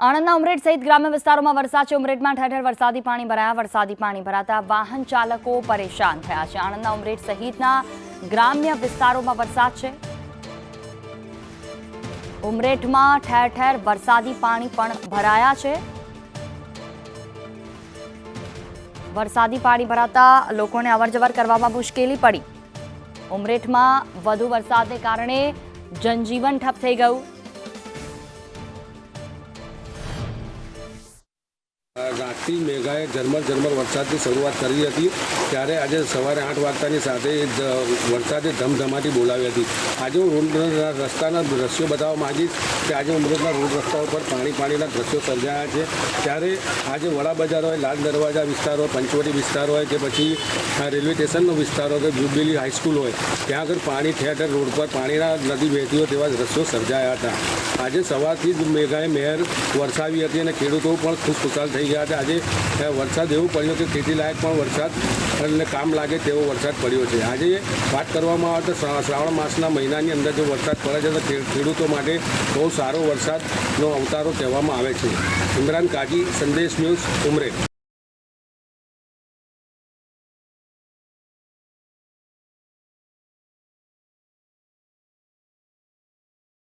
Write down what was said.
આણંદના ઉમરેઠ સહિત ગ્રામ્ય વિસ્તારોમાં વરસાદ છે. ઉમરેઠમાં ઠેર ઠેર વરસાદી પાણી ભરાયા. વરસાદી પાણી ભરાતા વાહન ચાલકો પરેશાન થયા છે. આણંદના ઉમરેઠ સહિતના ગ્રામ્ય વિસ્તારોમાં વરસાદ છે. ઉમરેઠમાં ઠેર ઠેર વરસાદી પાણી પણ ભરાયા છે. વરસાદી પાણી ભરાતા લોકોને અવરજવર કરવામાં મુશ્કેલી પડી. ઉમરેઠમાં વધુ વરસાદને કારણે જનજીવન ઠપ થઈ ગયું. રાતથી મેઘાએ ઝરમર ઝરમર વરસાદની શરૂઆત કરી હતી. ત્યારે આજે સવારે આઠ વાગતાની સાથે વરસાદે ધમધમાટી બોલાવી હતી. આજે હું રોડ રસ્તાના દ્રશ્યો બતાવવા માંગીશ કે આજે અમૃતના રોડ રસ્તાઓ પર પાણી પાણીના દ્રશ્યો સર્જાયા છે. ત્યારે આજે વડા બજાર હોય, લાલ દરવાજા વિસ્તાર હોય, પંચવટી વિસ્તાર હોય કે પછી રેલવે સ્ટેશનનો વિસ્તાર હોય કે જુબેલી હાઈસ્કૂલ હોય, ત્યાં આગળ પાણી ઠેર રોડ પર પાણીના નદી વહેતી હોય તેવા દ્રશ્યો સર્જાયા હતા. આજે સવારથી જ મેઘાએ મહેર વરસાવી હતી અને ખેડૂતો પણ ખુશખુશાલ થઈ ગયા હતા. આજે વરસાદ એવું પડ્યો કે ખેતી પણ વરસાદ અને કામ લાગે તેવો વરસાદ પડ્યો છે. આજે વાત કરવામાં આવે તો શ્રા- શ્રાવણ માસના મહિનાની અંદર જો વરસાદ પડે છે તો ખેડૂતો માટે બહુ સારો વરસાદનો અવતારો કહેવામાં આવે છે. ઇમરાન કાજી, સંદેશ ન્યૂઝ ઉમરેઠ